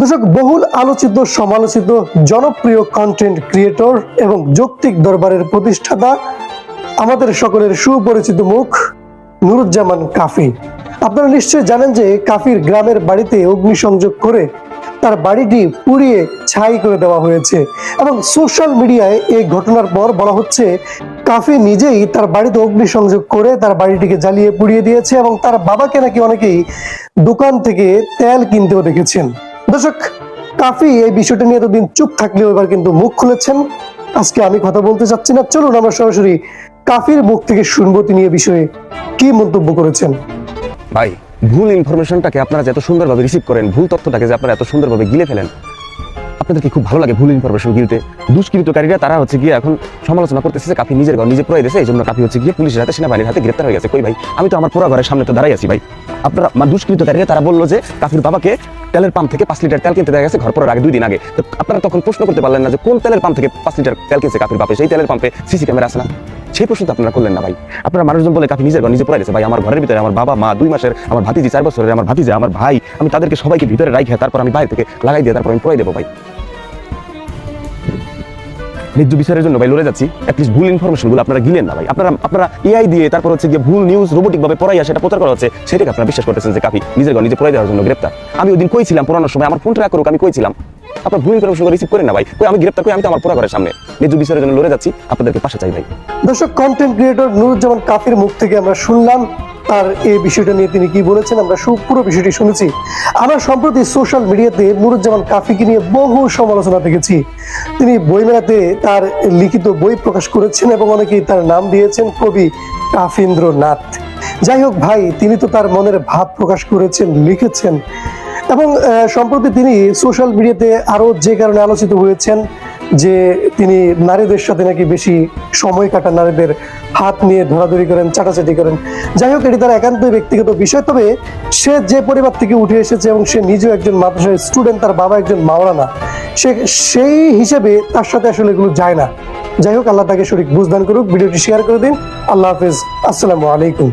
দর্শক, বহুল আলোচিত, সমালোচিত, জনপ্রিয় কন্টেন্ট ক্রিয়েটর এবং যৌক্তিক দরবারের প্রতিষ্ঠাতা আমাদের সকলের সুপরিচিত মুখ, নুরুজ্জামান কাফি। আপনারা নিশ্চয়ই জানেন যে কাফির গ্রামের বাড়িতে অগ্নিসংযোগ করে তার বাড়িটি পুড়িয়ে ছাই করে দেওয়া হয়েছে এবং সোশ্যাল মিডিয়ায় এই ঘটনার পর বলা হচ্ছে, কাফি নিজেই তার বাড়িতে অগ্নিসংযোগ করে তার বাড়িটিকে জ্বালিয়ে পুড়িয়ে দিয়েছে এবং তার বাবাকে নাকি অনেকেই দোকান থেকে তেল কিনতেও দেখেছেন। দর্শক, কাফি, এই বিষয়টা নিয়ে এতদিন চুপ থাকলেও এবার কিন্তু মুখ খুলেছেন। আজকে আমি কথা বলতে চাচ্ছি না। চলুন আমরা সরাসরি কাফির মুখ থেকে শুনব তিনি এ বিষয়ে কি মন্তব্য করেছেন। ভাই, ভুল ইনফরমেশনটাকে আপনারা যে এত সুন্দরভাবে রিসিভ করেন, ভুল তথ্যটাকে যে আপনারা এত সুন্দরভাবে গিলে ফেলেন আপনাদের কি খুব ভালো লাগে ভুল ইনফরমেশন গিলতে। দুষ্কৃতকারীরা তারা হচ্ছে গিয়ে এখন সমালোচনা করতেছে কাফি নিজের ঘর নিজে প্রয়ে দিয়েছে এই জন্য কাফি হচ্ছে গিয়ে পুলিশের হাতে, সেনাবাহিনীর হাতে গ্রেপ্তার হয়ে গেছে। কই ভাই, আমি তো আমার পুরো ঘরের সামনে তো দাঁড়াই আছি ভাই। আপনারা দুষ্কৃতকারীরা তারা বলল যে কাফির বাবাকে তেলের পাম্প থেকে পাঁচ লিটার তেল কিনতে দেখা গেছে ঘর পড়ার আগে দুই দিন আগে। তো আপনারা তখন প্রশ্ন করতে পারলেন না যে কোন তেলের পাম্প থেকে পাঁচ লিটার তেল কিনছে কাফির বাপে? সেই তেলের পাম্পে সিসি ক্যামেরা আসে না? সেই প্রশ্ন তো আপনারা করলেন না ভাই। আপনারা মানুষজন বলে কাফি নিজের ঘর নিজে পড়ে গেছে। ভাই, আমার ঘরের ভিতরে আমার বাবা, মা, দুই মাসের আমার ভাতিজি, চার বছরের আমার ভাতিজা, আমার ভাই, আমি তাদেরকে সবাইকে ভিতরে রাখি তারপর আমি বাইরে থেকে লাগাই দিয়ে তারপর আমি পড়াই দেবো ভাই। ন্যায্য বিচারের জন্য ভাই লড়ে যাচ্ছি। অ্যাটলিস্ট ভুল ইনফরমেশনগুলো আপনারা গিলেন না ভাই। আপনারা আপনারা এআই দিয়ে তারপর হচ্ছে গিয়ে ভুল নিউজ রোবোটিকভাবে পড়াইয়া সেটা প্রচার করা হচ্ছে, সেটাকে আপনারা বিশ্বাস করতেছেন যে কাফি নিজের ঘর নিজে পড়াই দেওয়ার জন্য গ্রেপ্তার। আমি ওই দিন কইছিলাম পড়ানোর সময় আমার ফোন ট্র্যাক করুক, আমি কইছিলাম আপনার ভুল ইনফরমেশন রিসিভ করেন না ভাই। কই, আমি গ্রেপ্তার করি আমি তো আমার পুরা ঘরের সামনে। ন্যায্য বিচারের জন্য লড়ে যাচ্ছি, আপনাদেরকে পাশে চাই ভাই। দর্শক কন্টেন্ট ক্রিয়েটর নুরুজ্জামান কাফির মুখ থেকে আমরা শুনলাম তার এই বিষয়টা নিয়ে তিনি কি বলেছেন, আমরা পুরো বিষয়টি শুনেছি। আমরা সম্প্রতি সোশ্যাল মিডিয়াতে নুরুজ্জামান কাফিকে নিয়ে বহু সমালোচনা দেখেছি। তিনি বইমেলাতে তার লিখিত বই প্রকাশ করেছেন এবং অনেকেই তার নাম দিয়েছেন, কবি কাফিন্দ্রনাথ। যাই হোক ভাই, তিনি তো তার মনের ভাব প্রকাশ করেছেন, লিখেছেন। এবং সম্প্রতি তিনি সোশ্যাল মিডিয়াতে আরও যে কারণে আলোচিত হয়েছেন যে তিনি নারীদের সাথে নাকি বেশি সময় কাটান, নারীদের হাত নিয়ে ধরাধরি করেন, চাটাচাটি করেন। যাই হোক, এটি তার একান্ত ব্যক্তিগত বিষয়। তবে সে যে পরিবার থেকে উঠে এসেছে এবং সে নিজেও একজন মাদ্রাসার স্টুডেন্ট তার বাবা একজন মাওলানা, সে, সেই হিসেবে তার সাথে আসলে এগুলো যায় না। যাই হোক, আল্লাহ তাকে সঠিক বুঝদান করুক। ভিডিওটি শেয়ার করে দিন। আল্লাহ হাফিজ। আসসালামু আলাইকুম।